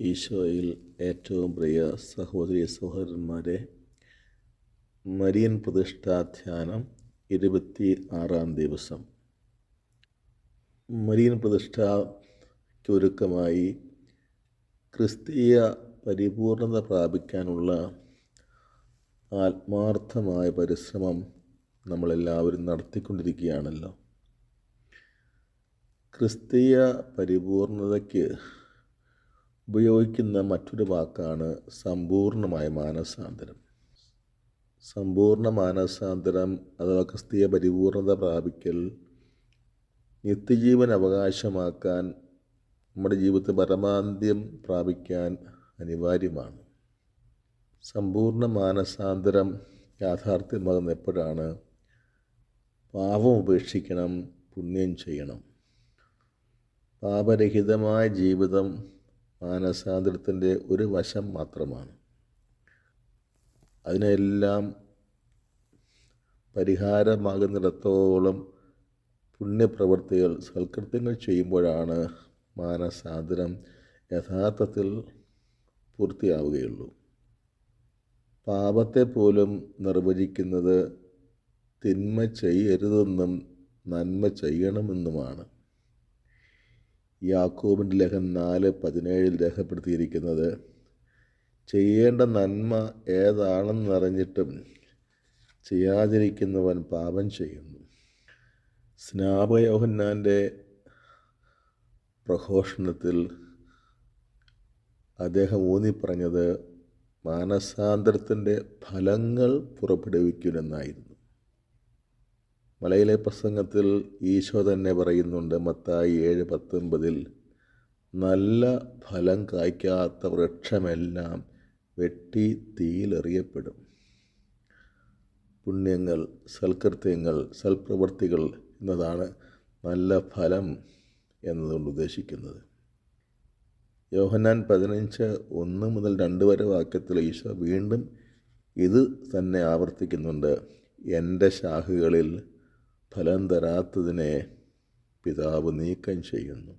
ഈശോയിൽ ഏറ്റവും പ്രിയ സഹോദരി സഹോദരന്മാരെ മരിയൻ പ്രതിഷ്ഠാധ്യാനം ഇരുപത്തി ആറാം ദിവസം. മരിയൻ പ്രതിഷ്ഠയ്ക്കൊരുക്കമായി ക്രിസ്തീയ പരിപൂർണത പ്രാപിക്കാനുള്ള ആത്മാർത്ഥമായ പരിശ്രമം നമ്മളെല്ലാവരും നടത്തിക്കൊണ്ടിരിക്കുകയാണല്ലോ. ക്രിസ്തീയ പരിപൂർണതയ്ക്ക് ഉപയോഗിക്കുന്ന മറ്റൊരു വാക്കാണ് സമ്പൂർണമായ മാനസാന്തരം. സമ്പൂർണ മാനസാന്തരം അഥവാ ക്രിസ്തീയ പരിപൂർണത പ്രാപിക്കൽ നിത്യജീവൻ അവകാശമാക്കാൻ നമ്മുടെ ജീവിതത്തിൽ പരമാന്ത്യം പ്രാപിക്കാൻ അനിവാര്യമാണ്. സമ്പൂർണ മാനസാന്തരം യാഥാർത്ഥ്യമാകുന്ന എപ്പോഴാണ്? പാപം ഉപേക്ഷിക്കണം പുണ്യം ചെയ്യണം. പാപരഹിതമായ ജീവിതം മാനസാന്തരത്തിന്റെ ഒരു വശം മാത്രമാണ്. അതിനെല്ലാം പരിഹാരമാകുന്നിടത്തോളം പുണ്യപ്രവൃത്തികൾ സൽകൃത്യങ്ങൾ ചെയ്യുമ്പോഴാണ് മാനസാന്തരം യഥാർത്ഥത്തിൽ പൂർത്തിയാവുകയുള്ളൂ. പാപത്തെ പോലും നിർവചിക്കുന്നത് തിന്മ ചെയ്യരുതെന്നും നന്മ ചെയ്യണമെന്നുമാണ്. യാക്കോബിന്റെ ലേഖനം നാല് പതിനേഴിൽ രേഖപ്പെടുത്തിയിരിക്കുന്നത് ചെയ്യേണ്ട നന്മ ഏതാണെന്നറിഞ്ഞിട്ടും ചെയ്യാതിരിക്കുന്നവൻ പാപം ചെയ്യുന്നു. സ്നാപയോഹന്നാന്റെ പ്രഘോഷണത്തിൽ അദ്ദേഹം ഊന്നി പറഞ്ഞത് മാനസാന്തരത്തിന്റെ ഫലങ്ങൾ പുറപ്പെടുവിക്കുമെന്നായിരുന്നു മലയിലെ പ്രസംഗത്തിൽ ഈശോ തന്നെ പറയുന്നുണ്ട് മത്തായി ഏഴ് പത്തൊൻപതിൽ നല്ല ഫലം കായ്ക്കാത്ത വൃക്ഷമെല്ലാം വെട്ടി തീയിലെറിയപ്പെടും. പുണ്യങ്ങൾ സൽകൃത്യങ്ങൾ സൽപ്രവൃത്തികൾ എന്നതാണ് നല്ല ഫലം എന്നതുകൊണ്ട് ഉദ്ദേശിക്കുന്നത്. യോഹന്നാൻ പതിനഞ്ച് ഒന്ന് മുതൽ രണ്ട് വരെ വാക്യത്തിൽ ഈശോ വീണ്ടും ഇത് തന്നെ ആവർത്തിക്കുന്നുണ്ട് എന്റെ ശാഖകളിൽ ഫലം തരാത്തതിനെ പിതാവ് നീക്കം ചെയ്യുന്നു.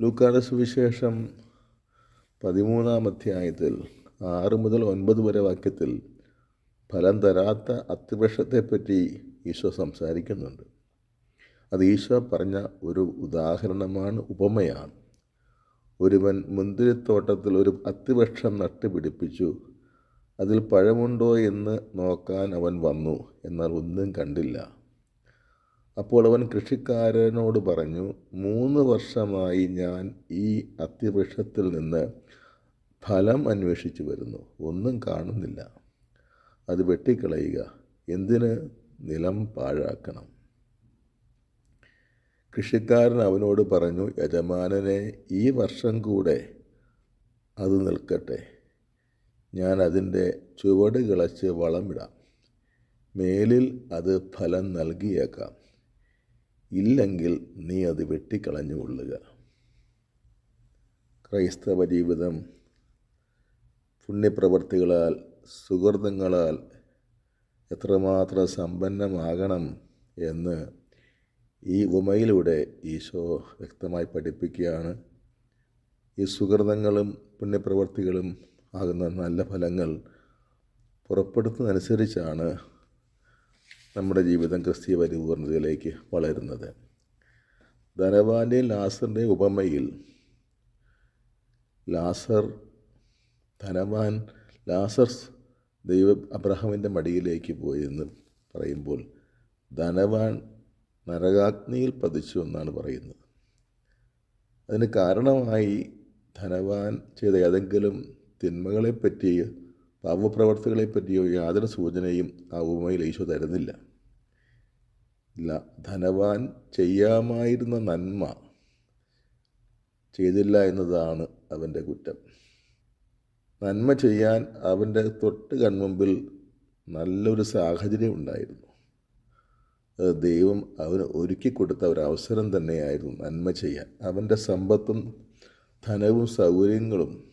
ലൂക്കാട് സുവിശേഷം പതിമൂന്നാം അധ്യായത്തിൽ ആറ് മുതൽ ഒൻപത് വരെ വാക്യത്തിൽ ഫലം തരാത്ത അത്തിവൃക്ഷത്തെപ്പറ്റി ഈശോ സംസാരിക്കുന്നുണ്ട്. അത് ഈശോ പറഞ്ഞ ഒരു ഉദാഹരണമാണ് ഉപമയാണ്. ഒരുവൻ മുന്തിരിത്തോട്ടത്തിൽ ഒരു അത്തിവൃക്ഷം നട്ടുപിടിപ്പിച്ചു അതിൽ പഴമുണ്ടോ എന്ന് നോക്കാൻ അവൻ വന്നു എന്നാൽ ഒന്നും കണ്ടില്ല. അപ്പോൾ അവൻ കൃഷിക്കാരനോട് പറഞ്ഞു മൂന്ന് വർഷമായി ഞാൻ ഈ അത്തിവൃക്ഷത്തിൽ നിന്ന് ഫലം അന്വേഷിച്ചു വരുന്നു. ഒന്നും കാണുന്നില്ല. അത് വെട്ടിക്കളയുക. എന്തിന്? നിലം പാഴാക്കണം. കൃഷിക്കാരൻ അവനോട് പറഞ്ഞു യജമാനനെ ഈ വർഷം കൂടെ അത് നിൽക്കട്ടെ. ഞാൻ അതിന്റെ ചുവട് കിളച്ച് വളമിടാം മേലിൽ അത് ഫലം നൽകിയേക്കാം. ഇല്ലെങ്കിൽ നീ അത് വെട്ടിക്കളഞ്ഞു കൊള്ളുക. ക്രൈസ്തവ ജീവിതം പുണ്യപ്രവർത്തികളാൽ സുഹൃതങ്ങളാൽ എത്രമാത്രം സമ്പന്നമാകണം എന്ന് ഈ ഉപമയിലൂടെ ഈശോ വ്യക്തമായി പഠിപ്പിക്കുകയാണ്. ഈ സുഹൃതങ്ങളും പുണ്യപ്രവർത്തികളും ആകുന്ന നല്ല ഫലങ്ങൾ പുറപ്പെടുത്തുന്നതനുസരിച്ചാണ് നമ്മുടെ ജീവിതം ക്രിസ്തീയ പരിപൂർണതയിലേക്ക് വളരുന്നത്. ധനവാന്റെയും ലാസറിന്റെ ഉപമയിൽ ലാസർ ധനവാൻ ലാസർസ് ദൈവ അബ്രഹാമിന്റെ മടിയിലേക്ക് പോയി എന്ന് പറയുമ്പോൾ ധനവാൻ നരകാഗ്നിയിൽ പതിച്ചു എന്നാണ് പറയുന്നത്. അതിന് കാരണമായി ധനവാൻ ചെയ്ത ഏതെങ്കിലും തിന്മകളെപ്പറ്റിയോ പാപപ്രവർത്തികളെപ്പറ്റിയോ യാതൊരു സൂചനയും ആ ഉപമയിൽ ഈശോ തരുന്നില്ല. ഇല്ല ധനവാൻ ചെയ്യാമായിരുന്ന നന്മ ചെയ്തില്ല എന്നതാണ് അവന്റെ കുറ്റം. നന്മ ചെയ്യാൻ അവന്റെ തൊട്ട് കൺമുമ്പിൽ നല്ലൊരു സാഹചര്യം ഉണ്ടായിരുന്നു. അത് ദൈവം അവന് ഒരുക്കി കൊടുത്ത ഒരു അവസരം തന്നെയായിരുന്നു നന്മ ചെയ്യാൻ. അവന്റെ സമ്പത്തും ധനവും സൗകര്യങ്ങളും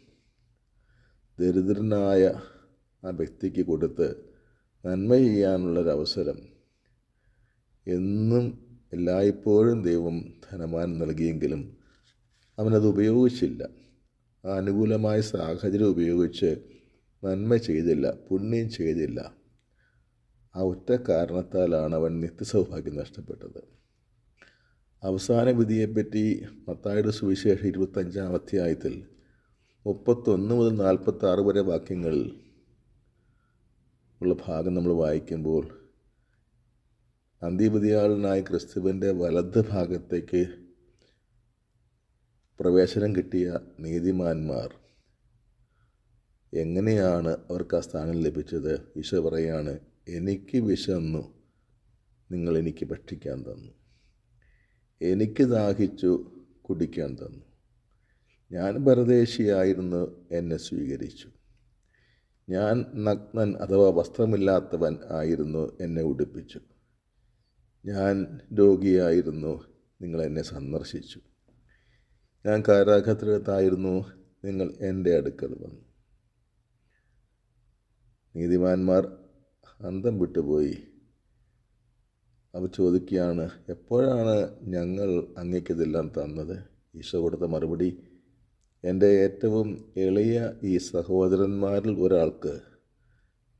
ദരിദ്രനായ ആ വ്യക്തിക്ക് കൊടുത്ത് നന്മ ചെയ്യാനുള്ളൊരവസരം എന്നും എല്ലായ്പ്പോഴും ദൈവം ധനമാൻ നൽകിയെങ്കിലും അവനത് ഉപയോഗിച്ചില്ല. ആ അനുകൂലമായ സാഹചര്യം ഉപയോഗിച്ച് നന്മ ചെയ്തില്ല പുണ്യം ചെയ്തില്ല. ആ ഒറ്റ കാരണത്താലാണ് അവൻ നിത്യസൗഭാഗ്യം നഷ്ടപ്പെട്ടത്. അവസാന വിധിയെപ്പറ്റി മത്തായുടെ സുവിശേഷം ഇരുപത്തഞ്ചാം അധ്യായത്തിൽ മുപ്പത്തൊന്ന് മുതൽ നാൽപ്പത്തി ആറ് വരെ വാക്യങ്ങൾ ഉള്ള ഭാഗം നമ്മൾ വായിക്കുമ്പോൾ അന്തിപതിയാളനായ ക്രിസ്തുവിന്റെ വലത് ഭാഗത്തേക്ക് പ്രവേശനം കിട്ടിയ നീതിമാന്മാർ എങ്ങനെയാണ് അവർക്ക് ആ സ്ഥാനം ലഭിച്ചത്? ഈശോ പറയാണ് എനിക്ക് വിശന്നു നിങ്ങൾ എനിക്ക് ഭക്ഷിക്കാൻ തന്നു. എനിക്ക് ദാഹിച്ചു കുടിക്കാൻ തന്നു. ഞാൻ പരദേശിയായിരുന്നു എന്നെ സ്വീകരിച്ചു. ഞാൻ നഗ്നൻ അഥവാ വസ്ത്രമില്ലാത്തവൻ ആയിരുന്നു എന്നെ ഉടുപ്പിച്ചു. ഞാൻ രോഗിയായിരുന്നു നിങ്ങൾ എന്നെ സന്ദർശിച്ചു. ഞാൻ കാരാഗ്രഹത്തിനകത്തായിരുന്നു നിങ്ങൾ എന്റെ അടുക്കൽ വന്നു. നീതിമാന്മാർ അന്തം വിട്ടുപോയി. അവർ ചോദിക്കുകയാണ് എപ്പോഴാണ് ഞങ്ങൾ അങ്ങേക്കിതെല്ലാം തന്നത്? ഈശോ കൊടുത്ത മറുപടി എന്റെ ഏറ്റവും എളിയ ഈ സഹോദരന്മാരിൽ ഒരാൾക്ക്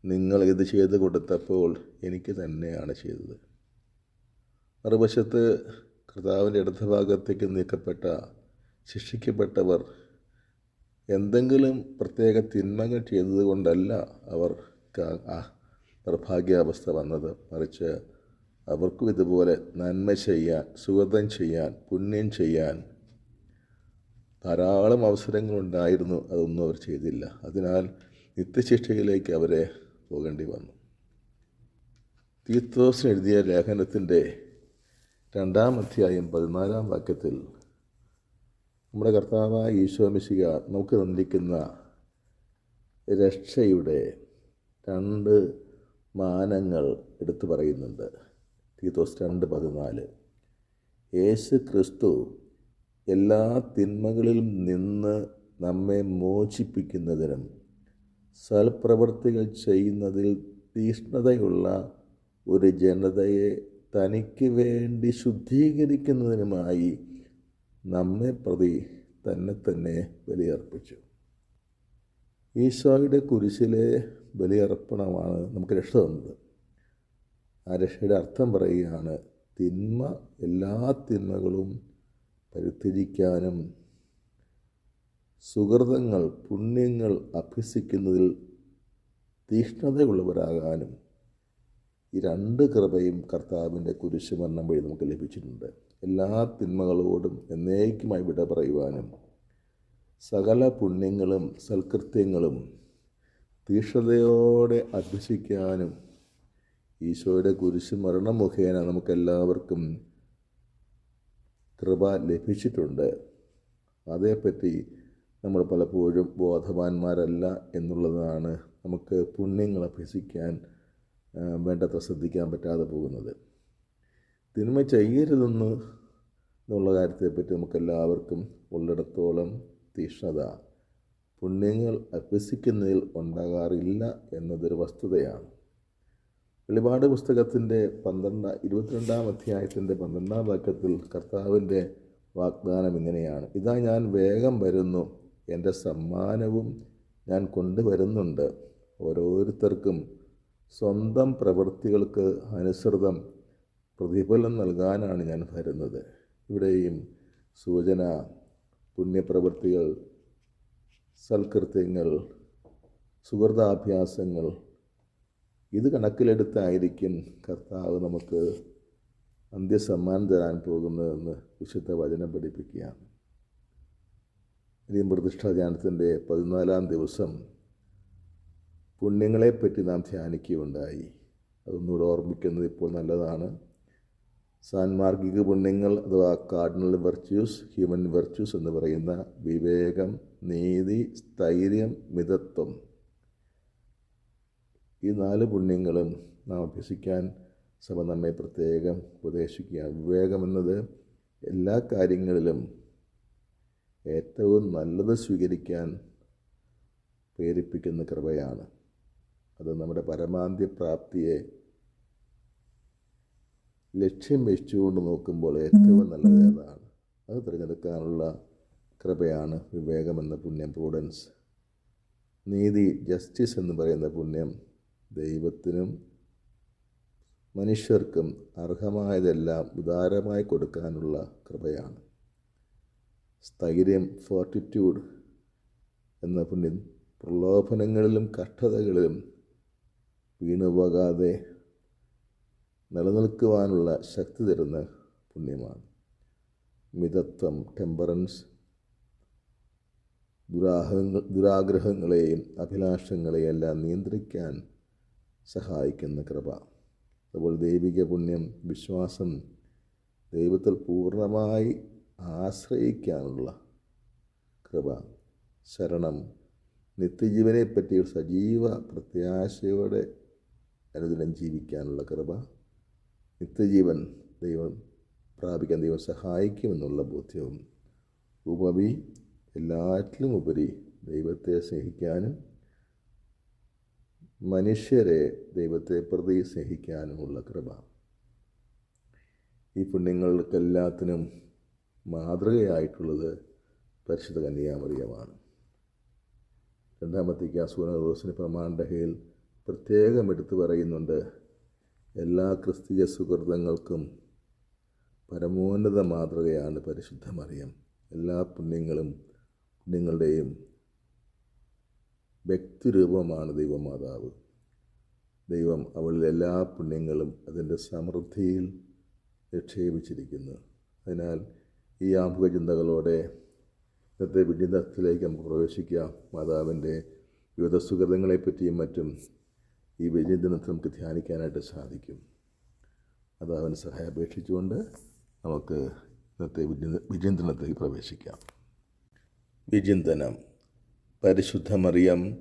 നിങ്ങൾ ഇത് ചെയ്തു കൊടുത്തപ്പോൾ എനിക്ക് തന്നെയാണ് ചെയ്തത്. മറുവശത്ത് കർത്താവിന്റെ ഇടത് ഭാഗത്തേക്ക് നീക്കപ്പെട്ട ശിക്ഷിക്കപ്പെട്ടവർ എന്തെങ്കിലും പ്രത്യേക തിന്മകൾ ചെയ്തതുകൊണ്ടല്ല അവർ നിർഭാഗ്യാവസ്ഥ വന്നത്. മറിച്ച് അവർക്കും ഇതുപോലെ നന്മ ചെയ്യാൻ സുഗതം ചെയ്യാൻ പുണ്യം ചെയ്യാൻ ധാരാളം അവസരങ്ങളുണ്ടായിരുന്നു അതൊന്നും അവർ ചെയ്തില്ല. അതിനാൽ നിത്യശിക്ഷയിലേക്ക് അവരെ പോകേണ്ടി വന്നു. തീത്തോസ് എഴുതിയ ലേഖനത്തിന്റെ രണ്ടാം അധ്യായം പതിനാലാം വാക്യത്തിൽ നമ്മുടെ കർത്താവായ ഈശോമിശിക നമുക്ക് തന്നിരിക്കുന്ന രക്ഷയുടെ രണ്ട് മാനങ്ങൾ എടുത്തു പറയുന്നുണ്ട്. തീത്തോസ് രണ്ട് പതിനാല്. യേശു ക്രിസ്തു എല്ലാ തിന്മകളിലും നിന്ന് നമ്മെ മോചിപ്പിക്കുന്നതിനും സൽപ്രവൃത്തികൾ ചെയ്യുന്നതിൽ തീഷ്ണതയുള്ള ഒരു ജനതയെ തനിക്ക് വേണ്ടി ശുദ്ധീകരിക്കുന്നതിനുമായി നമ്മെ പ്രതി തന്നെ തന്നെ ബലിയർപ്പിച്ചു. ഈശോയുടെ കുരിശിലെ ബലിയർപ്പണമാണ് നമുക്ക് രക്ഷ തന്നത്. ആ രക്ഷയുടെ അർത്ഥം പറയുകയാണ് തിന്മ എല്ലാ തിന്മകളും പരിത്യജിക്കാനും സുഹൃതങ്ങൾ പുണ്യങ്ങൾ അഭ്യസിക്കുന്നതിൽ തീഷ്ണതയുള്ളവരാകാനും ഈ രണ്ട് കൃപയും കർത്താവിന്റെ കുരിശുമരണം വഴി നമുക്ക് ലഭിച്ചിട്ടുണ്ട്. എല്ലാ തിന്മകളോടും എന്നേക്കുമായി വിട പറയുവാനും സകല പുണ്യങ്ങളും സൽകൃത്യങ്ങളും തീഷ്ണതയോടെ അഭ്യസിക്കാനും ഈശോയുടെ കുരിശുമരണം മുഖേന നമുക്കെല്ലാവർക്കും കൃപ ലഭിച്ചിട്ടുണ്ട്. അതേപ്പറ്റി നമ്മൾ പലപ്പോഴും ബോധവാന്മാരല്ല എന്നുള്ളതാണ് നമുക്ക് പുണ്യങ്ങൾ അഭ്യസിക്കാൻ വേണ്ടത്ര ശ്രദ്ധിക്കാൻ പറ്റാതെ പോകുന്നത്. തിന്മ ചെയ്യരുതെന്ന് എന്നുള്ള കാര്യത്തെപ്പറ്റി നമുക്കെല്ലാവർക്കും ഉള്ളിടത്തോളം തീഷ്ണത. പുണ്യങ്ങൾ അഭ്യസിക്കുന്നതിൽ ഉണ്ടാകാറില്ല എന്നതൊരു വസ്തുതയാണ്. വെളിപാട് പുസ്തകത്തിന്റെ പന്ത്രണ്ട് ഇരുപത്തിരണ്ടാം അധ്യായത്തിന്റെ പന്ത്രണ്ടാം വാക്യത്തിൽ കർത്താവിന്റെ വാഗ്ദാനം ഇങ്ങനെയാണ്. ഇതാ ഞാൻ വേഗം വരുന്നു എന്റെ സമ്മാനവും ഞാൻ കൊണ്ടുവരുന്നുണ്ട്. ഓരോരുത്തർക്കും സ്വന്തം പ്രവൃത്തികൾക്ക് അനുസൃതം പ്രതിഫലം നൽകാനാണ് ഞാൻ വരുന്നത്. ഇവിടെയും സൂചന പുണ്യപ്രവൃത്തികൾ സൽകൃത്യങ്ങൾ സുഹൃതാഭ്യാസങ്ങൾ ഇത് കണക്കിലെടുത്തായിരിക്കും കർത്താവ് നമുക്ക് അന്ത്യസമ്മാനം തരാൻ പോകുന്നതെന്ന് വിശുദ്ധ വചനം പഠിപ്പിക്കുകയാണ്. ഇനിയും പ്രതിഷ്ഠാ ധ്യാനത്തിന്റെ പതിനാലാം ദിവസം പുണ്യങ്ങളെപ്പറ്റി നാം ധ്യാനിക്കുകയുണ്ടായി. അതൊന്നുകൂടെ ഓർമ്മിക്കുന്നത് ഇപ്പോൾ നല്ലതാണ്. സാൻമാർഗിക പുണ്യങ്ങൾ അഥവാ കാർഡിനൽ വെർച്യൂസ് ഹ്യൂമൻ വെർച്യൂസ് എന്ന് പറയുന്ന വിവേകം നീതി സ്ഥൈര്യം മിതത്വം ഈ നാല് പുണ്യങ്ങളും നാം അഭ്യസിക്കാൻ സഭ നമ്മെ പ്രത്യേകം ഉപദേശിക്കുക. വിവേകമെന്നത് എല്ലാ കാര്യങ്ങളിലും ഏറ്റവും നല്ലത് സ്വീകരിക്കാൻ പ്രേരിപ്പിക്കുന്ന കൃപയാണ്. അത് നമ്മുടെ പരമാന്ത്യ പ്രാപ്തിയെ ലക്ഷ്യം വെച്ചുകൊണ്ട് നോക്കുമ്പോൾ ഏറ്റവും നല്ലത് ഏതാണ് അത് തിരഞ്ഞെടുക്കാനുള്ള കൃപയാണ് വിവേകമെന്ന പുണ്യം പ്രൂഡൻസ് നീതി ജസ്റ്റിസ് എന്ന് പറയുന്ന പുണ്യം ദൈവത്തിനും മനുഷ്യർക്കും അർഹമായതെല്ലാം ഉദാരമായി കൊടുക്കാനുള്ള കൃപയാണ്. സ്ഥൈര്യം ഫോർട്ടിറ്റ്യൂഡ് എന്ന പുണ്യം പ്രലോഭനങ്ങളിലും കഷ്ടതകളിലും വീണുപോകാതെ നിലനിൽക്കുവാനുള്ള ശക്തി തരുന്ന പുണ്യമാണ്. മിതത്വം ടെമ്പറൻസ് ദുരാഹങ്ങൾ ദുരാഗ്രഹങ്ങളെയും അഭിലാഷങ്ങളെയും എല്ലാം നിയന്ത്രിക്കാൻ സഹായിക്കുന്ന കൃപ. അതുപോലെ ദൈവിക പുണ്യം വിശ്വാസം ദൈവത്തിൽ പൂർണമായി ആശ്രയിക്കാനുള്ള കൃപ ശരണം നിത്യജീവനെ പറ്റി ഒരു സജീവ പ്രത്യാശയോടെ അനുദിനം ജീവിക്കാനുള്ള കൃപ നിത്യജീവൻ ദൈവം പ്രാപിക്കാൻ ദൈവം സഹായിക്കുമെന്നുള്ള ബോധ്യവും ഉപവി എല്ലാറ്റിലും ഉപരി ദൈവത്തെ സ്നേഹിക്കാനും മനുഷ്യരെ ദൈവത്തെ പ്രതി സ്നേഹിക്കാനുമുള്ള കൃപ. ഈ പുണ്യങ്ങൾക്കെല്ലാത്തിനും മാതൃകയായിട്ടുള്ളത് പരിശുദ്ധ കന്യാമറിയമാണ്. രണ്ടാമത്തേക്ക് രണ്ടാമത്തെ കാസൂനദോസിന് പ്രമാണ്ടഹയിൽ പ്രത്യേകം എടുത്തു പറയുന്നുണ്ട് എല്ലാ ക്രിസ്തീയ സുഹൃതങ്ങൾക്കും പരമോന്നത മാതൃകയാണ് പരിശുദ്ധ മറിയം. എല്ലാ പുണ്യങ്ങളും പുണ്യങ്ങളുടെയും വ്യക്തിരൂപമാണ് ദൈവമാതാവ്. ദൈവം അവളിൽ എല്ലാ പുണ്യങ്ങളും അതിന്റെ സമൃദ്ധിയിൽ നിക്ഷേപിച്ചിരിക്കുന്നു. അതിനാൽ ഈ ആമുഖ ചിന്തകളോടെ ഇന്നത്തെ വിചിന്തത്തിലേക്ക് നമുക്ക് പ്രവേശിക്കാം. മാതാവിന്റെ വിവിധ സുഗതങ്ങളെപ്പറ്റിയും മറ്റും ഈ വിചിന്തനത്തിൽ നമുക്ക് ധ്യാനിക്കാനായിട്ട് സാധിക്കും. മാതാവിന് സഹായം അപേക്ഷിച്ചുകൊണ്ട് നമുക്ക് ഇന്നത്തെ വിചിന്തനത്തിൽ പ്രവേശിക്കാം. വിചിന്തനം. പരിശുദ്ധ മറിയം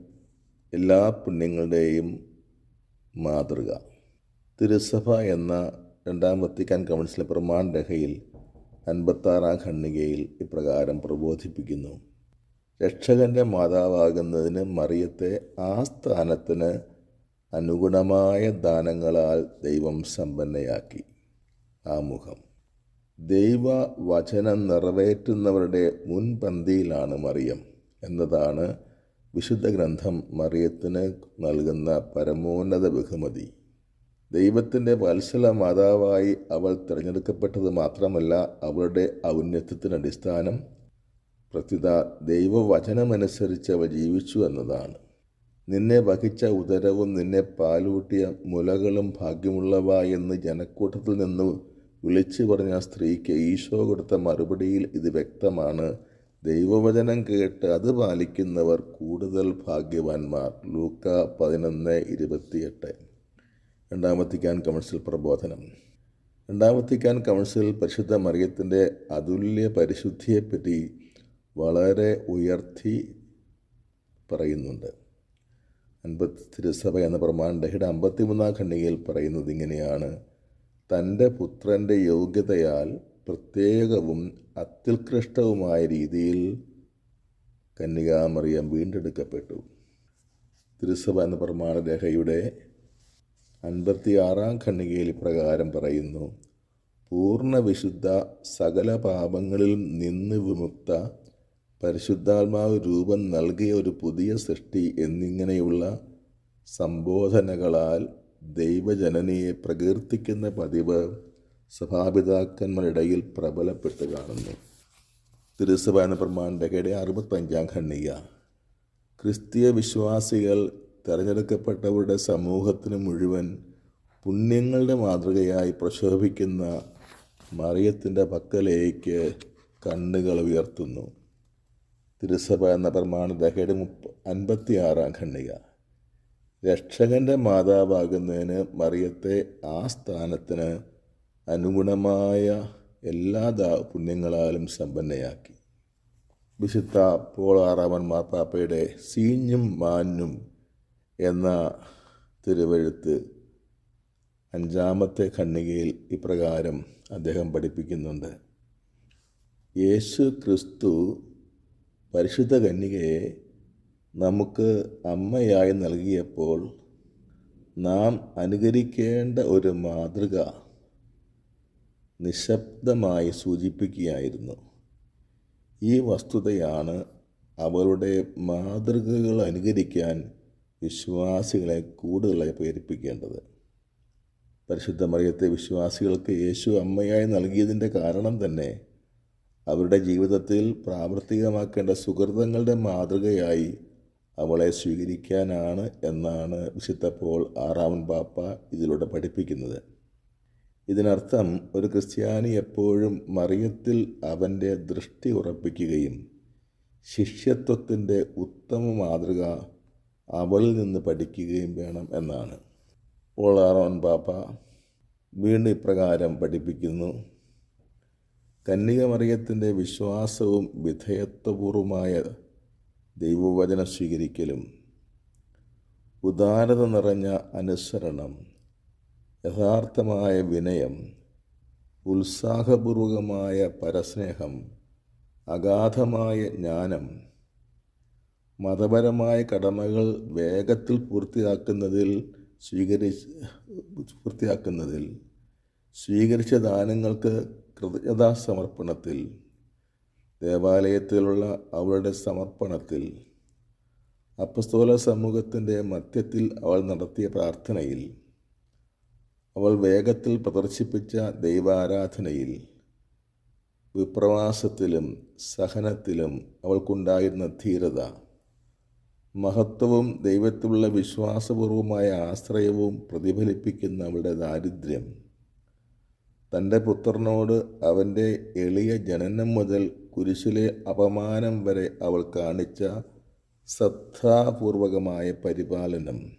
എല്ലാ പുണ്യങ്ങളുടെയും മാതൃക. തിരുസഭ എന്ന രണ്ടാം വത്തിക്കാൻ കൗൺസിലെ പ്രമാണരേഖയിൽ അൻപത്താറാം ഖണ്ണികയിൽ ഇപ്രകാരം പ്രബോധിപ്പിക്കുന്നു. രക്ഷകന്റെ മാതാവാകുന്നതിന് മറിയത്തെ ആ സ്ഥാനത്തിന് അനുഗുണമായ ദാനങ്ങളാൽ ദൈവം സമ്പന്നയാക്കി. ആമുഖം. ദൈവ വചനം നിറവേറ്റുന്നവരുടെ മുൻപന്തിയിലാണ് മറിയം. എന്നതാണ് വിശുദ്ധ ഗ്രന്ഥം മറിയത്തിന് നൽകുന്ന പരമോന്നത ബഹുമതി. ദൈവത്തിന്റെ വത്സല മാതാവായി അവൾ തിരഞ്ഞെടുക്കപ്പെട്ടത് മാത്രമല്ല അവളുടെ ഔന്നത്യത്തിന് അടിസ്ഥാനം പ്രത്യുത ദൈവവചനമനുസരിച്ച് അവൾ ജീവിച്ചു എന്നതാണ്. നിന്നെ വഹിച്ച ഉദരവും നിന്നെ പാലൂട്ടിയ മുലകളും ഭാഗ്യമുള്ളവ എന്ന് ജനക്കൂട്ടത്തിൽ നിന്ന് വിളിച്ചു പറഞ്ഞ സ്ത്രീക്ക് ഈശോ കൊടുത്ത മറുപടിയിൽ ഇത് വ്യക്തമാണ്. ദൈവവചനം കേട്ട് അത് പാലിക്കുന്നവർ കൂടുതൽ ഭാഗ്യവാന്മാർ. ലൂക്ക പതിനൊന്ന് ഇരുപത്തിയെട്ട്. രണ്ടാമത്തിക്കാൻ കൗൺസിൽ പ്രബോധനം. രണ്ടാമത്തിക്കാൻ കൗൺസിൽ പരിശുദ്ധ മറിയത്തിന്റെ അതുല്യ പരിശുദ്ധിയെപ്പറ്റി വളരെ ഉയർത്തി പറയുന്നുണ്ട്. അൻപത്തി തിരുസഭ എന്ന പ്രമാണ്ടഹയുടെ അമ്പത്തിമൂന്നാം ഖണ്ഡികയിൽ പറയുന്നത് ഇങ്ങനെയാണ്. തന്റെ പുത്രന്റെ യോഗ്യതയാൽ പ്രത്യേകവും അത്യുത്കൃഷ്ടവുമായ രീതിയിൽ കന്യകാമറിയം വീണ്ടെടുക്കപ്പെട്ടു. തിരുസഭ എന്ന പ്രമാണരേഖയുടെ അൻപത്തി ആറാം ഖണ്ഡികയിൽ ഇപ്രകാരം പറയുന്നു പൂർണ വിശുദ്ധ സകല പാപങ്ങളിൽ നിന്ന് വിമുക്ത പരിശുദ്ധാത്മാവ് രൂപം നൽകിയ ഒരു പുതിയ സൃഷ്ടി എന്നിങ്ങനെയുള്ള സംബോധനകളാൽ ദൈവജനനിയെ പ്രകീർത്തിക്കുന്ന പതിവ് സഭാപിതാക്കന്മാരിടയിൽ പ്രബലപ്പെട്ട് കാണുന്നു. തിരുസഭ എന്ന പ്രമാണ്ടകയുടെ അറുപത്തഞ്ചാം ഖണ്ണിക ക്രിസ്തീയ വിശ്വാസികൾ തിരഞ്ഞെടുക്കപ്പെട്ടവരുടെ സമൂഹത്തിന് മുഴുവൻ പുണ്യങ്ങളുടെ മാതൃകയായി പ്രശോഭിക്കുന്ന മറിയത്തിന്റെ പക്കലേക്ക് കണ്ണുകൾ ഉയർത്തുന്നു. തിരുസഭ എന്ന പ്രമാണതഹയുടെ മുപ്പ അൻപത്തി ആറാം ഖണ്ഡിക. രക്ഷകന്റെ മാതാവാകുന്നതിന് മറിയത്തെ ആ സ്ഥാനത്തിന് അനുഗുണമായ എല്ലാ ദാ പുണ്യങ്ങളാലും സമ്പന്നയാക്കി. വിശുദ്ധ പോളാറാമൻ മാർപ്പാപ്പയുടെ സീഞ്ഞും മാഞ്ഞും എന്ന തിരുവഴുത്ത് അഞ്ചാമത്തെ ഖണ്ണികയിൽ ഇപ്രകാരം അദ്ദേഹം പഠിപ്പിക്കുന്നുണ്ട്. യേശു ക്രിസ്തു പരിശുദ്ധ കന്യകയെ നമുക്ക് അമ്മയായി നൽകിയപ്പോൾ നാം അനുകരിക്കേണ്ട ഒരു മാതൃക നിശബ്ദമായി സൂചിപ്പിക്കുകയായിരുന്നു. ഈ വസ്തുതയാണ് അവരുടെ മാതൃകകൾ അനുകരിക്കാൻ വിശ്വാസികളെ കൂടുതലായി പ്രേരിപ്പിക്കേണ്ടത്. പരിശുദ്ധ മറിയത്തെ വിശ്വാസികൾക്ക് യേശു അമ്മയായി നൽകിയതിന്റെ കാരണം തന്നെ അവരുടെ ജീവിതത്തിൽ പ്രാവർത്തികമാക്കേണ്ട സുഹൃതങ്ങളുടെ മാതൃകയായി അവളെ സ്വീകരിക്കാനാണ് എന്നാണ് വിശുദ്ധ പോൾ ആറാമൻ പാപ്പ ഇതിലൂടെ പഠിപ്പിക്കുന്നത്. ഇതിനർത്ഥം ഒരു ക്രിസ്ത്യാനി എപ്പോഴും മറിയത്തിൽ അവന്റെ ദൃഷ്ടി ഉറപ്പിക്കുകയും ശിഷ്യത്വത്തിന്റെ ഉത്തമ മാതൃക അവളിൽ നിന്ന് പഠിക്കുകയും വേണം എന്നാണ്. ഓളാറോൻ പാപ്പ വീണ്ടും ഇപ്രകാരം പഠിപ്പിക്കുന്നു. കന്യക മറിയത്തിന്റെ വിശ്വാസവും വിധേയത്വപൂർവമായ ദൈവവചനം സ്വീകരിക്കലും ഉദാരത നിറഞ്ഞ അനുസരണം യഥാർത്ഥമായ വിനയം ഉത്സാഹപൂർവകമായ പരസ്നേഹം അഗാധമായ ജ്ഞാനം മതപരമായ കടമകൾ വേഗത്തിൽ പൂർത്തിയാക്കുന്നതിൽ സ്വീകരിച്ച് പൂർത്തിയാക്കുന്നതിൽ സ്വീകരിച്ച ദാനങ്ങൾക്ക് കൃതജ്ഞതാ സമർപ്പണത്തിൽ ദേവാലയത്തിലുള്ള അവളുടെ സമർപ്പണത്തിൽ അപ്പസ്തോല സമൂഹത്തിന്റെ മധ്യത്തിൽ അവൾ നടത്തിയ പ്രാർത്ഥനയിൽ അവൾ വേഗത്തിൽ പ്രദർശിപ്പിച്ച ദൈവാരാധനയിൽ വിപ്രവാസത്തിലും സഹനത്തിലും അവൾക്കുണ്ടായിരുന്ന ധീരത മഹത്വവും ദൈവത്തിലുള്ള വിശ്വാസപൂർവമായ ആശ്രയവും പ്രതിഫലിപ്പിക്കുന്ന അവളുടെ ദാരിദ്ര്യം. തന്റെ പുത്രനോട് അവന്റെ എളിയ ജനനം മുതൽ കുരിശിലെ അപമാനം വരെ അവൾ കാണിച്ച ശ്രദ്ധാപൂർവകമായ പരിപാലനം.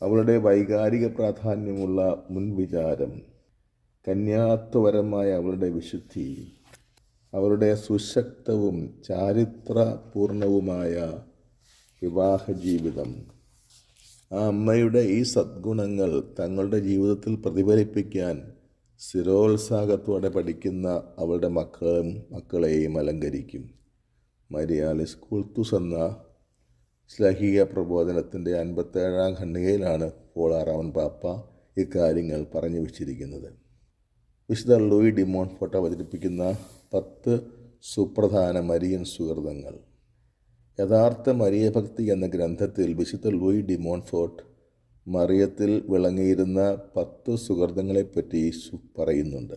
അവളുടെ വൈകാരിക പ്രാധാന്യമുള്ള മുൻവിചാരം കന്യാത്വപരമായ അവളുടെ വിശുദ്ധി അവരുടെ സുശക്തവും ചാരിത്രപൂർണവുമായ വിവാഹ ജീവിതം ആ അമ്മയുടെ ഈ സദ്ഗുണങ്ങൾ തങ്ങളുടെ ജീവിതത്തിൽ പ്രതിഫലിപ്പിക്കാൻ സ്ഥിരോത്സാഹത്തോടെ പഠിക്കുന്ന അവളുടെ മക്കളും മക്കളെയും അലങ്കരിക്കും. മരിയാലിസ് കുൾത്തുസ് എന്ന ശ്ലഹിക പ്രബോധനത്തിന്റെ അൻപത്തേഴാം ഖണ്ഡികയിലാണ് പോളാറാമൻ പാപ്പ ഇക്കാര്യങ്ങൾ പറഞ്ഞു വച്ചിരിക്കുന്നത്. വിശുദ്ധ ലൂയി ഡിമോൺ ഫോട്ടോ അവതരിപ്പിക്കുന്ന പത്ത് സുപ്രധാന മരിയൻ സുഹൃതങ്ങൾ. യഥാർത്ഥ മരിയഭക്തി എന്ന ഗ്രന്ഥത്തിൽ വിശുദ്ധ ലൂയി ഡിമോൺ ഫോർട്ട് മറിയത്തിൽ വിളങ്ങിയിരുന്ന പത്ത് സുഹൃതങ്ങളെപ്പറ്റി പറയുന്നുണ്ട്.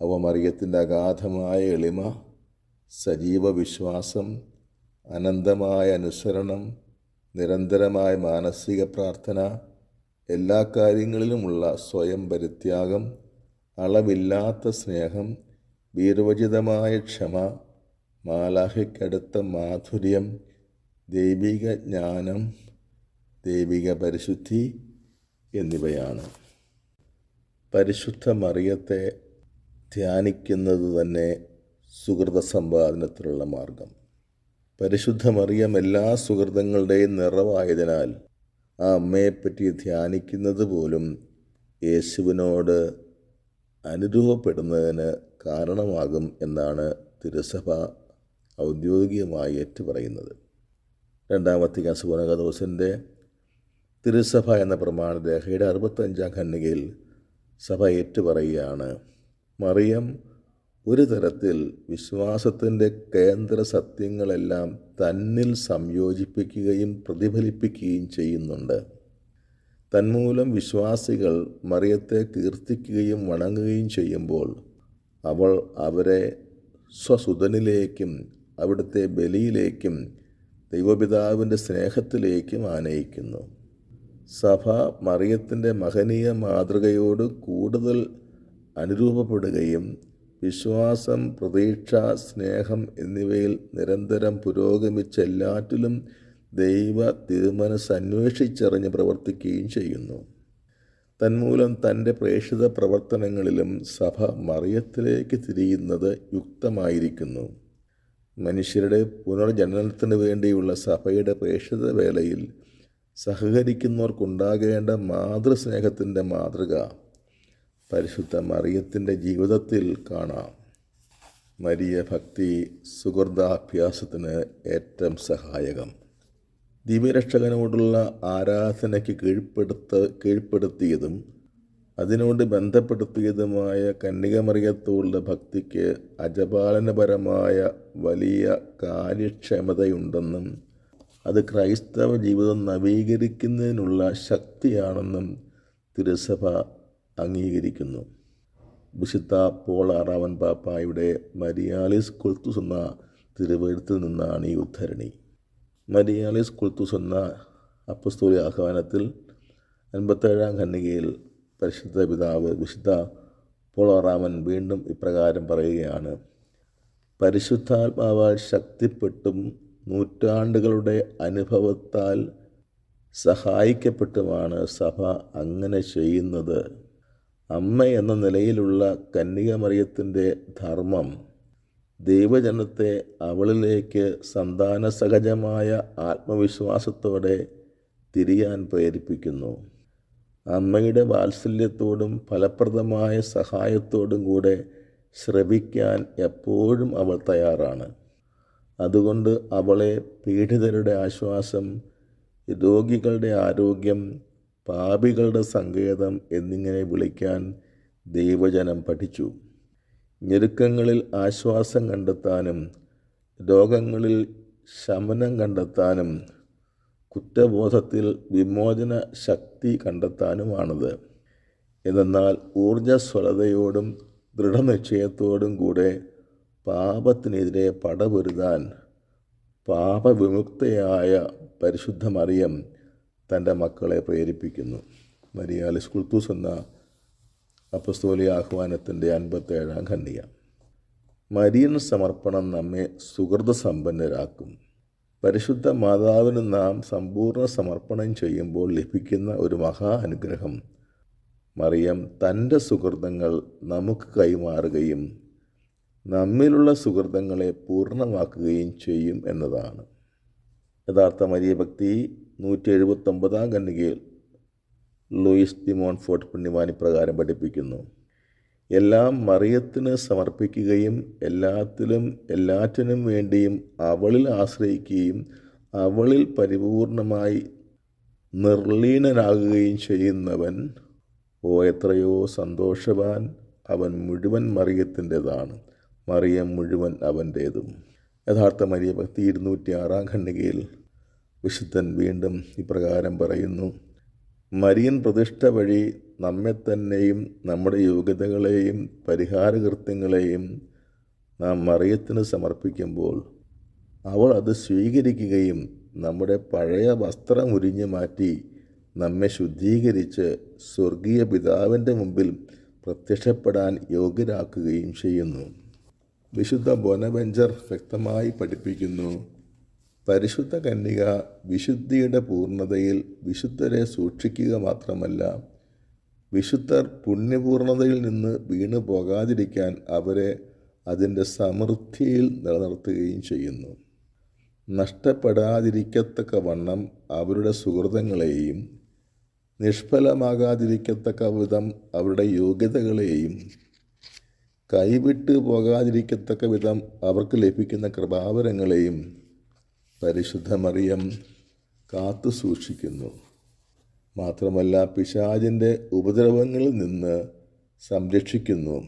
അവ മറിയത്തിന്റെ അഗാധമായ എളിമ സജീവ വിശ്വാസം അനന്തമായ അനുസരണം നിരന്തരമായ മാനസിക പ്രാർത്ഥന എല്ലാ കാര്യങ്ങളിലുമുള്ള സ്വയം പരിത്യാഗം അളവില്ലാത്ത സ്നേഹം വീരവചിതമായ ക്ഷമ മാലാഹയ്ക്കടുത്ത മാധുര്യം ദൈവിക ജ്ഞാനം ദൈവിക പരിശുദ്ധി എന്നിവയാണ്. പരിശുദ്ധ മറിയത്തെ ധ്യാനിക്കുന്നത് തന്നെ സുഹൃത സമ്പാദനത്തിനുള്ള മാർഗം. പരിശുദ്ധ മറിയം എല്ലാ സുഹൃതങ്ങളുടെയും നിറവായതിനാൽ ആ അമ്മയെപ്പറ്റി ധ്യാനിക്കുന്നത് പോലും യേശുവിനോട് അനുരൂപപ്പെടുന്നതിന് കാരണമാകും എന്നാണ് തിരുസഭ ഔദ്യോഗികമായി ഏറ്റുപറയുന്നത്. രണ്ടാമത്തെ കസുബനകദോസിന്റെ തിരുസഭ എന്ന പ്രമാണ പ്രമാണരേഖയുടെ അറുപത്തഞ്ചാം ഖണ്ഡികയിൽ സഭ ഏറ്റുപറയുകയാണ് മറിയം ഒരു തരത്തിൽ വിശ്വാസത്തിന്റെ കേന്ദ്ര സത്യങ്ങളെല്ലാം തന്നിൽ സംയോജിപ്പിക്കുകയും പ്രതിഫലിപ്പിക്കുകയും ചെയ്യുന്നുണ്ട്. തന്മൂലം വിശ്വാസികൾ മറിയത്തെ കീർത്തിക്കുകയും വണങ്ങുകയും ചെയ്യുമ്പോൾ അവൾ അവരെ സ്വസുതനിലേക്കും അവിടുത്തെ ബലിയിലേക്കും ദൈവപിതാവിന്റെ സ്നേഹത്തിലേക്കും ആനയിക്കുന്നു. സഭ മറിയത്തിന്റെ മഹനീയ മാതൃകയോട് കൂടുതൽ അനുരൂപപ്പെടുകയും വിശ്വാസം പ്രതീക്ഷ സ്നേഹം എന്നിവയിൽ നിരന്തരം പുരോഗമിച്ച് എല്ലാറ്റിലും ദൈവ തിരുമനസ് അന്വേഷിച്ചറിഞ്ഞ് പ്രവർത്തിക്കുകയും ചെയ്യുന്നു. തന്മൂലം തന്റെ പ്രേക്ഷിത പ്രവർത്തനങ്ങളിലും സഭ മറിയത്തിലേക്ക് തിരിയുന്നത് യുക്തമായിരിക്കുന്നു. മനുഷ്യരുടെ പുനർജനനത്തിന് വേണ്ടിയുള്ള സഭയുടെ പ്രേക്ഷിത വേളയിൽ സഹകരിക്കുന്നവർക്കുണ്ടാകേണ്ട മാതൃസ്നേഹത്തിന്റെ മാതൃക പരിശുദ്ധ മറിയത്തിന്റെ ജീവിതത്തിൽ കാണാം. മരിയ ഭക്തി സുഹൃദാഭ്യാസത്തിന് ഏറ്റവും സഹായകം. ദിവ്യരക്ഷകനോടുള്ള ആരാധനയ്ക്ക് കീഴ്പ്പെടുത്ത കീഴ്പ്പെടുത്തിയതും അതിനോട് ബന്ധപ്പെടുത്തിയതുമായ കന്യകമറിയത്തോടുള്ള ഭക്തിക്ക് അജപാലനപരമായ വലിയ കാര്യക്ഷമതയുണ്ടെന്നും അത് ക്രൈസ്തവ ജീവിതം നവീകരിക്കുന്നതിനുള്ള ശക്തിയാണെന്നും തിരുസഭ അംഗീകരിക്കുന്നു. വിശുദ്ധ പോൾ ആറാവൻ പാപ്പായുടെ മരിയാലിസ് കൊൽത്തുസ് എന്ന തിരുവഴുത്തിൽ നിന്നാണ് ഈ ഉദ്ധരണി. മരിയാലിസ് കൊൽത്തുസ് എന്ന അപ്പസ്തോലി ആഹ്വാനത്തിൽ അൻപത്തേഴാം ഖണ്ഡികയിൽ പരിശുദ്ധ പിതാവ് വിശുദ്ധ പോൾ ആറാമൻ വീണ്ടും ഇപ്രകാരം പറയുകയാണ് പരിശുദ്ധാത്മാവാൽ ശക്തിപ്പെട്ടും നൂറ്റാണ്ടുകളുടെ അനുഭവത്താൽ സഹായിക്കപ്പെട്ടുമാണ് സഭ അങ്ങനെ ചെയ്യുന്നത്. അമ്മ എന്ന നിലയിലുള്ള കന്യകമറിയത്തിന്റെ ധർമ്മം ദൈവജനത്തെ അവളിലേക്ക് സന്താന സഹജമായ ആത്മവിശ്വാസത്തോടെ തിരിയാൻ പ്രേരിപ്പിക്കുന്നു. അമ്മയുടെ വാത്സല്യത്തോടും ഫലപ്രദമായ സഹായത്തോടും കൂടെ ശ്രവിക്കാൻ എപ്പോഴും അവൾ തയ്യാറാണ്. അതുകൊണ്ട് അവളെ പീഡിതരുടെ ആശ്വാസം രോഗികളുടെ ആരോഗ്യം പാപികളുടെ സങ്കേതം എന്നിങ്ങനെ വിളിക്കാൻ ദൈവജനം പഠിച്ചു. ഞെരുക്കങ്ങളിൽ ആശ്വാസം കണ്ടെത്താനും രോഗങ്ങളിൽ ശമനം കണ്ടെത്താനും കുറ്റബോധത്തിൽ വിമോചന ശക്തി കണ്ടെത്താനുമാണത്. എന്നാൽ ഊർജസ്വലതയോടും ദൃഢനിശ്ചയത്തോടും കൂടെ പാപത്തിനെതിരെ പടപൊരുതാൻ പാപവിമുക്തയായ പരിശുദ്ധ മറിയം തന്റെ മക്കളെ പ്രേരിപ്പിക്കുന്നു. മരിയാലിസ് കുൽത്തൂസ് എന്ന അപ്പസ്തോലി ആഹ്വാനത്തിന്റെ അൻപത്തേഴാം ഖണ്ഡിക. മരിയൻ സമർപ്പണം നമ്മെ സുഹൃത സമ്പന്നരാക്കും. പരിശുദ്ധ മാതാവിന് നാം സമ്പൂർണ സമർപ്പണം ചെയ്യുമ്പോൾ ലഭിക്കുന്ന ഒരു മഹാ അനുഗ്രഹം. മറിയം തന്റെ സുഹൃതങ്ങൾ നമുക്ക് കൈമാറുകയും നമ്മിലുള്ള സുഹൃതങ്ങളെ പൂർണമാക്കുകയും ചെയ്യും എന്നതാണ്. യഥാർത്ഥ മരിയഭക്തി നൂറ്റി എഴുപത്തൊമ്പതാം ഖണ്ഡികയിൽ ലൂയിസ് ദിമോൺ ഫോർട്ട് പുണ്യവാനി പ്രകാരം പഠിപ്പിക്കുന്നു. എല്ലാം മറിയത്തിന് സമർപ്പിക്കുകയും എല്ലാത്തിലും എല്ലാറ്റിനും വേണ്ടിയും അവളിൽ ആശ്രയിക്കുകയും അവളിൽ പരിപൂർണമായി നിർലീനനാകുകയും ചെയ്യുന്നവൻ ഓ എത്രയോ സന്തോഷവാൻ അവൻ മുഴുവൻ മറിയത്തിന്റെതാണ്. മറിയം മുഴുവൻ അവന്റേതും. യഥാർത്ഥ മരിയ ഭക്തി ഇരുന്നൂറ്റി ആറാം ഖണ്ഡികയിൽ വിശുദ്ധൻ വീണ്ടും ഇപ്രകാരം പറയുന്നു മരിയൻ പ്രതിഷ്ഠ വഴി നമ്മെ തന്നെയും നമ്മുടെ യോഗ്യതകളെയും പരിഹാരകൃത്യങ്ങളെയും നാം മറിയത്തിന് സമർപ്പിക്കുമ്പോൾ അവൾ അത് സ്വീകരിക്കുകയും നമ്മുടെ പഴയ വസ്ത്രം ഉരിഞ്ഞു മാറ്റി നമ്മെ ശുദ്ധീകരിച്ച് സ്വർഗീയ പിതാവിന്റെ മുമ്പിൽ പ്രത്യക്ഷപ്പെടാൻ യോഗ്യരാക്കുകയും ചെയ്യുന്നു. വിശുദ്ധ ബോനവെഞ്ചർ വ്യക്തമായി പഠിപ്പിക്കുന്നു പരിശുദ്ധ കന്യക വിശുദ്ധിയുടെ പൂർണതയിൽ വിശുദ്ധരെ സൂക്ഷിക്കുക മാത്രമല്ല വിശുദ്ധർ പുണ്യപൂർണതയിൽ നിന്ന് വീണു പോകാതിരിക്കാൻ അവരെ അതിന്റെ സമൃദ്ധിയിൽ നിലനിർത്തുകയും ചെയ്യുന്നു. നഷ്ടപ്പെടാതിരിക്കത്തക്ക വണ്ണം അവരുടെ സുഹൃതങ്ങളെയും നിഷ്ഫലമാകാതിരിക്കത്തക്ക വിധം അവരുടെ യോഗ്യതകളെയും കൈവിട്ട് പോകാതിരിക്കത്തക്ക വിധം അവർക്ക് ലഭിക്കുന്ന കൃപാവരങ്ങളെയും പരിശുദ്ധ മറിയം കാത്തു സൂക്ഷിക്കുന്നു. മാത്രമല്ല പിശാചിന്റെ ഉപദ്രവങ്ങളിൽ നിന്ന് സംരക്ഷിക്കുന്നു.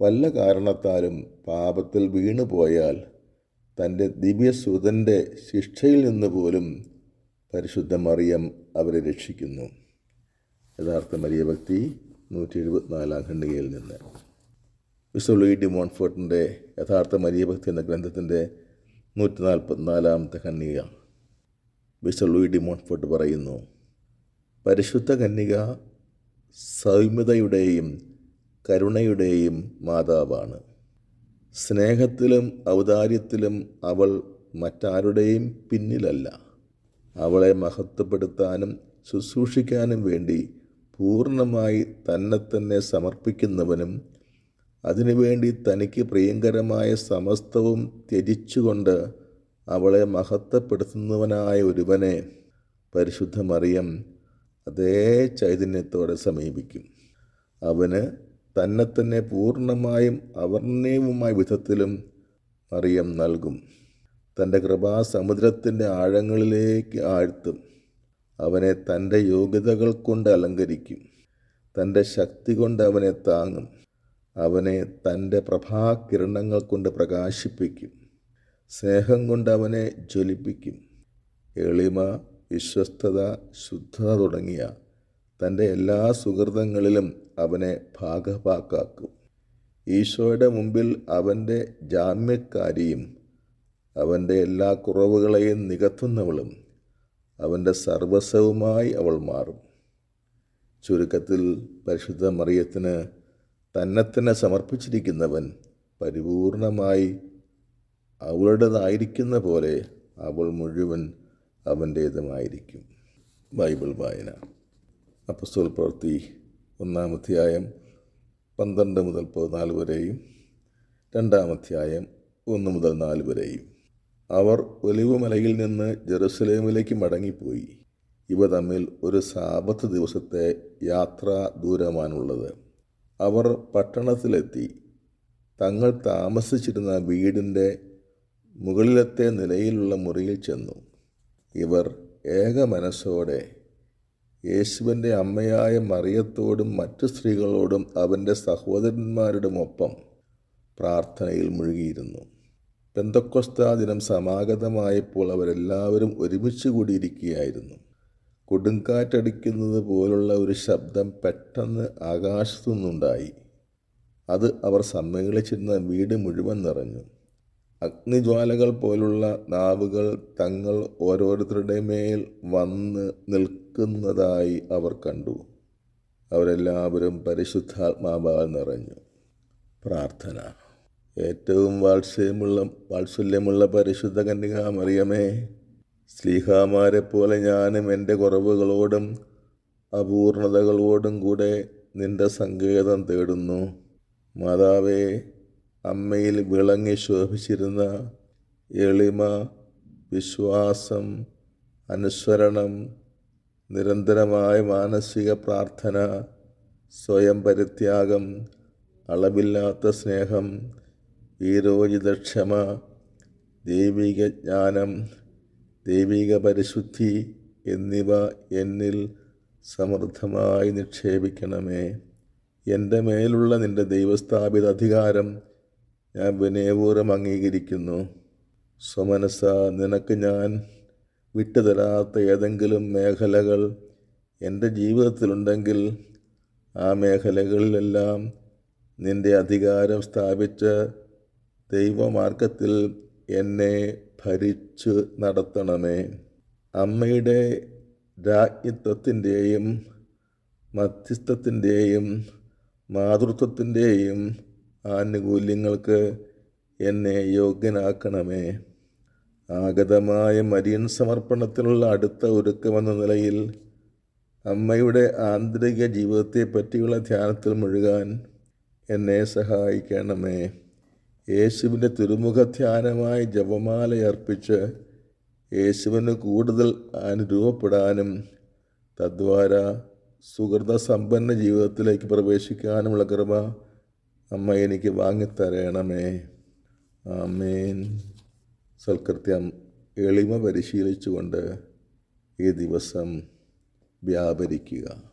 വല്ല കാരണത്താലും പാപത്തിൽ വീണുപോയാൽ തന്റെ ദിവ്യസുതന്റെ ശിക്ഷയിൽ നിന്ന് പോലും പരിശുദ്ധ മറിയം അവരെ രക്ഷിക്കുന്നു. യഥാർത്ഥ മരിയ ഭക്തി നൂറ്റി എഴുപത്തിനാലാം ഖണ്ഡികയിൽ നിന്ന്. ലൂയി ഡി മോൺഫോർട്ടിന്റെ യഥാർത്ഥ മരിയ ഭക്തി എന്ന ഗ്രന്ഥത്തിന്റെ നൂറ്റി നാൽപ്പത്തിനാലാമത്തെ കന്യക. വിശ്വ ലൂയി ഡി മോൺഫോർട്ട് പറയുന്നു പരിശുദ്ധ കന്യക സൗമ്യതയുടെയും കരുണയുടെയും മാതാവാണ്. സ്നേഹത്തിലും ഔദാര്യത്തിലും അവൾ മറ്റാരുടെയും പിന്നിലല്ല. അവളെ മഹത്വപ്പെടുത്താനും ശുശ്രൂഷിക്കാനും വേണ്ടി പൂർണമായി തന്നെ തന്നെ സമർപ്പിക്കുന്നവനും അതിനുവേണ്ടി തനിക്ക് പ്രിയങ്കരമായ സമസ്തവും ത്യജിച്ചുകൊണ്ട് അവളെ മഹത്വപ്പെടുത്തുന്നവനായ ഒരുവനെ പരിശുദ്ധ മറിയം അതേ ചൈതന്യത്തോടെ സമീപിക്കും. അവന് തന്നെ തന്നെ പൂർണമായും അവർണയവുമായ വിധത്തിലും മറിയം നൽകും. തന്റെ കൃപാസമുദ്രത്തിന്റെ ആഴങ്ങളിലേക്ക് ആഴ്ത്തും. അവനെ തന്റെ യോഗ്യതകൾ കൊണ്ട് അലങ്കരിക്കും. തന്റെ ശക്തി കൊണ്ട് അവനെ താങ്ങും. അവനെ തന്റെ പ്രഭാകിരണങ്ങൾ കൊണ്ട് പ്രകാശിപ്പിക്കും. സ്നേഹം കൊണ്ട് അവനെ ജ്വലിപ്പിക്കും. എളിമ വിശ്വസ്തത ശുദ്ധത തുടങ്ങിയ തന്റെ എല്ലാ സുഹൃതങ്ങളിലും അവനെ ഭാഗഭാക്കാക്കും ഈശോയുടെ മുമ്പിൽ അവന്റെ ജാമ്യക്കാരിയും അവന്റെ എല്ലാ കുറവുകളെയും നികത്തുന്നവളും അവന്റെ സർവസ്വവുമായി അവൾ മാറും. ചുരുക്കത്തിൽ പരിശുദ്ധ മറിയത്തിന് തന്നെ തന്നെ സമർപ്പിച്ചിരിക്കുന്നവൻ പരിപൂർണമായി അവളുടേതായിരിക്കുന്ന പോലെ അവൾ മുഴുവൻ അവന്റേതുമായിരിക്കും. ബൈബിൾ വായന. അപ്പസ്തോൽ പ്രവൃത്തി ഒന്നാമധ്യായം പന്ത്രണ്ട് മുതൽ പതിനാല് വരെയും രണ്ടാമധ്യായം ഒന്ന് മുതൽ നാല് വരെയും. അവർ ഒലിവുമലയിൽ നിന്ന് ജെറുസലേമിലേക്ക് മടങ്ങിപ്പോയി. ഇവ തമ്മിൽ ഒരു സാപത്ത് ദിവസത്തെ യാത്രാ ദൂരമാണുള്ളത് അവർ പട്ടണത്തിലെത്തി. തങ്ങൾ താമസിച്ചിരുന്ന വീടിന്റെ മുകളിലത്തെ നിലയിലുള്ള മുറിയിൽ ചെന്നു. ഇവർ ഏക മനസ്സോടെ യേശുവിന്റെ അമ്മയായ മറിയത്തോടും മറ്റു സ്ത്രീകളോടും അവന്റെ സഹോദരന്മാരുടെമൊപ്പം പ്രാർത്ഥനയിൽ മുഴുകിയിരുന്നു. പെന്തക്കൊസ്താ ദിനം സമാഗതമായപ്പോൾ അവരെല്ലാവരും ഒരുമിച്ച് കൂടിയിരിക്കുകയായിരുന്നു. കൊടുങ്കാറ്റടിക്കുന്നത് പോലുള്ള ഒരു ശബ്ദം പെട്ടെന്ന് ആകാശത്തു നിന്നുണ്ടായി അത് അവർ സമ്മേളിച്ചിരുന്ന വീട് മുഴുവൻ നിറഞ്ഞു. അഗ്നിജ്വാലകൾ പോലുള്ള നാവുകൾ തങ്ങൾ ഓരോരുത്തരുടെ മേൽ വന്ന് നിൽക്കുന്നതായി അവർ കണ്ടു. അവരെല്ലാവരും പരിശുദ്ധാത്മാവാൽ നിറഞ്ഞു. പ്രാർത്ഥന. ഏറ്റവും വാത്സല്യമുള്ള വാത്സല്യമുള്ള പരിശുദ്ധ കന്യകാമറിയമേ സ്ലീഹാമാരെ പോലെ ഞാനും എന്റെ കുറവുകളോടും അപൂർണതകളോടും കൂടെ നിന്റെ സങ്കേതം തേടുന്നു. മാതാവേ അമ്മയിൽ വിളങ്ങി ശോഭിച്ചിരുന്ന എളിമ വിശ്വാസം അനുസരണം നിരന്തരമായ മാനസിക പ്രാർത്ഥന സ്വയം പരിത്യാഗം അളവില്ലാത്ത സ്നേഹം വീരോചിതക്ഷമ ദൈവിക ജ്ഞാനം ദൈവിക പരിശുദ്ധി എന്നിവ എന്നിൽ സമൃദ്ധമായി നിക്ഷേപിക്കണമേ. എന്റെ മേലുള്ള നിന്റെ ദൈവസ്ഥാപിത അധികാരം ഞാൻ വിനയപൂർവം അംഗീകരിക്കുന്നു. സ്വമനസ നിനക്ക് ഞാൻ വിട്ടുതരാത്ത ഏതെങ്കിലും മേഖലകൾ എന്റെ ജീവിതത്തിലുണ്ടെങ്കിൽ ആ മേഖലകളിലെല്ലാം നിന്റെ അധികാരം സ്ഥാപിച്ച് ദൈവമാർഗത്തിൽ എന്നെ ഭരിച്ചു നടത്തണമേ. അമ്മയുടെ രാജ്ഞിത്വത്തിന്റെയും മധ്യസ്ഥത്തിന്റെയും മാതൃത്വത്തിന്റെയും ആനുകൂല്യങ്ങൾക്ക് എന്നെ യോഗ്യനാക്കണമേ. ആഗതമായ മരിയൻ സമർപ്പണത്തിനുള്ള അടുത്ത ഒരുക്കമെന്ന നിലയിൽ അമ്മയുടെ ആന്തരിക ജീവിതത്തെ പറ്റിയുള്ള ധ്യാനത്തിൽ മുഴുകാൻ എന്നെ സഹായിക്കണമേ. യേശുവിന്റെ തിരുമുഖ ധ്യാനമായി ജപമാല അർപ്പിച്ച് യേശുവിന് കൂടുതൽ അനുരൂപപ്പെടാനും തദ്വാര സുഹൃത സമ്പന്ന ജീവിതത്തിലേക്ക് പ്രവേശിക്കാനുമുള്ള കൃപ അമ്മ എനിക്ക് വാങ്ങിത്തരണമേ. ആമേൻ. സൽകൃത്യം എളിമ പരിശീലിച്ചുകൊണ്ട് ഈ ദിവസം വ്യാപരിക്കുക.